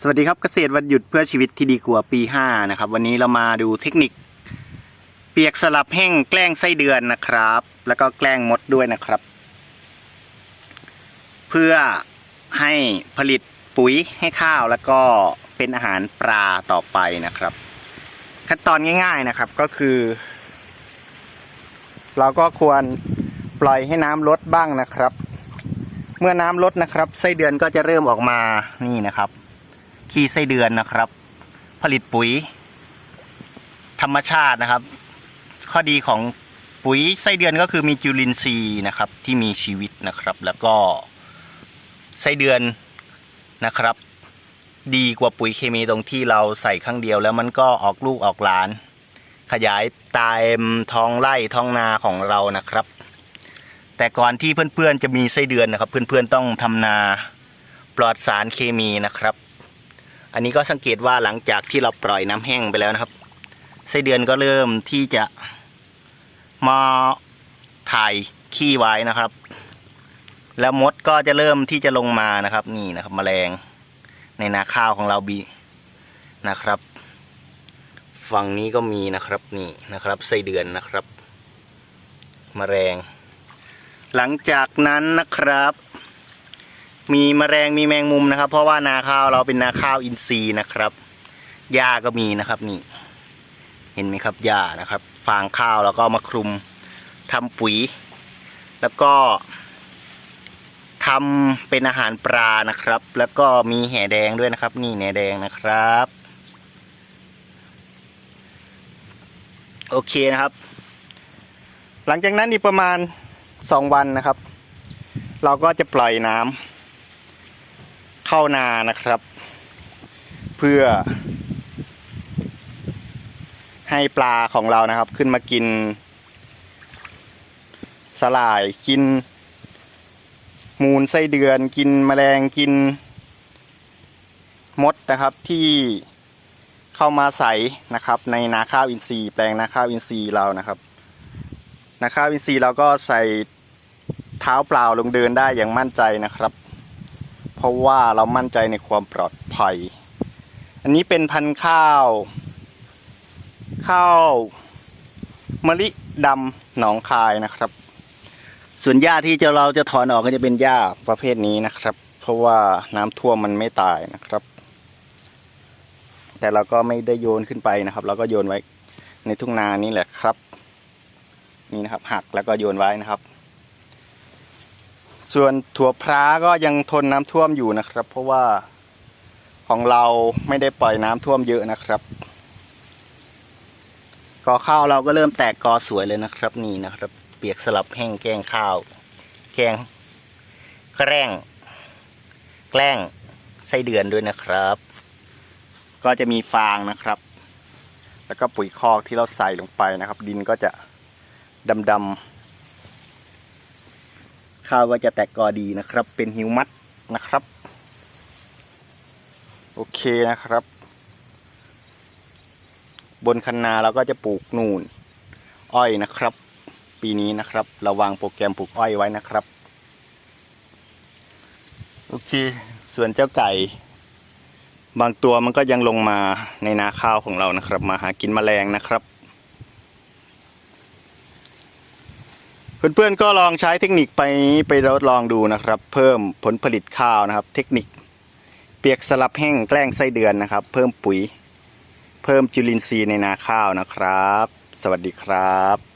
สวัสดีครับเกษตรวันหยุดเพื่อชีวิตที่ดีกว่าปีห้านะครับ วันนี้เรามาดูเทคนิค เปียกสลับแห้งแกล้งไส้เดือนนะครับ แล้วก็แกล้งมดด้วยนะครับ เพื่อให้ผลิตปุ๋ยให้ข้าวแล้วก็เป็นอาหารปลาต่อไปนะครับ ขั้นตอนง่ายๆนะครับก็คือ เราก็ควรปล่อยให้น้ำลดบ้างนะครับ เมื่อน้ำลดนะครับ ไส้เดือนก็จะเริ่มออกมานี่นะครับ ขี้ไส้เดือนนะครับ ผลิตปุ๋ย ธรรมชาตินะครับ ข้อดีของปุ๋ยไส้เดือนก็คือมีจุลินทรีย์นะครับ ที่มีชีวิตนะครับ แล้วก็ไส้เดือนนะครับ ดีกว่าปุ๋ยเคมีตรงที่เราใส่ครั้งเดียว แล้วมันก็ออกลูกออกหลาน ขยายตายท้องไร่ท้องนาของเรานะครับ แต่ก่อนที่เพื่อนๆจะมีไส้เดือนนะครับ เพื่อนๆต้องทำนาปลอดสารเคมีนะครับ อันนี้ก็สังเกตว่าหลังจากที่เราปล่อยน้ำแห้งไปแล้วนะครับไส้เดือนก็เริ่มที่จะมาถ่ายขี้ไว้นะครับ แล้วมดก็จะเริ่มที่จะลงมานะครับ นี่นะครับแมลงในนาข้าวของเราบีนะครับ ฝั่งนี้ก็มีนะครับนี่นะครับไส้เดือนนะครับแมลง หลังจากนั้นนะครับ มีมแมลงมีแมงมุมนะครับ เพราะว่านาข้าวเราเป็นนาข้าวอินทรีย์นะครับหญ้าก็มีนะครับนี่ เห็นไหมครับหญ้านะครับ ฟางข้าวแล้วก็มาคลุมทำปุ๋ย แล้วก็ทำเป็นอาหารปลานะครับ แล้วก็มีแห่แดงด้วยนะครับ นี่แหนแดงนะครับ โอเคนะครับ หลังจากนั้นอีกประมาณสองวันนะครับ เราก็จะปล่อยน้ำ เข้านานะครับ เพื่อ ให้ปลาของเรานะครับ ขึ้นมากิน สลายกิน มูลไส้เดือนกินแมลงกิน มดนะครับที่เข้ามาใส่นะครับ ในนาข้าวอินทรีย์แปลงนาข้าวอินทรีย์เรานะครับนาข้าวอินทรีย์เราก็ใส่เท้าเปล่าลงเดินได้อย่างมั่นใจนะครับ ราะว่าเรามั่นใจในความปลอดภัย อันนี้เป็นพันธุ์ข้าว ข้าวมะลิดำหนองคายนะครับ ส่วนหญ้าที่จะเราจะถอนออกก็จะเป็นหญ้าประเภทนี้นะครับ เพราะว่าน้ำท่วมมันไม่ตายนะครับ แต่เราก็ไม่ได้โยนขึ้นไปนะครับ เราก็โยนไว้ในทุ่งนานี่แหละครับ นี่นะครับ หักแล้วก็โยนไว้นะครับ ส่วนถั่วพร้าก็ยังทนน้ำท่วมอยู่นะครับ เพราะว่าของเราไม่ได้ปล่อยน้ำท่วมเยอะนะครับกอข้าวเราก็เริ่มแตกกอสวยเลยนะครับ นี่นะครับ เปียกสลับแห้งแกงข้าว แกงแกล้ง แกล้งไส้เดือนด้วยนะครับ ก็จะมีฟางนะครับ แล้วก็ปุ๋ยคอกที่เราใส่ลงไปนะครับ ดินก็จะดำ ๆข้าวก็จะแตกกอดีนะครับ เป็นหิวมัดนะครับ โอเคนะครับ บนคันนาเราก็จะปลูกนูนอ้อยนะครับ ปีนี้นะครับเราวางโปรแกรมปลูกอ้อยไว้นะครับ โอเค ส่วนเจ้าไก่ บางตัวมันก็ยังลงมาในนาข้าวของเรานะครับ มาหากินแมลงนะครับ เพื่อนๆก็ลองใช้เทคนิคไปไปทดลองดูนะครับ เพิ่มผลผลิตข้าวนะครับ เทคนิค เปียกสลับแห้งแกล้งไส้เดือนนะครับ เพิ่มปุ๋ย เพิ่มจุลินทรีย์ในนาข้าวนะครับ สวัสดีครับ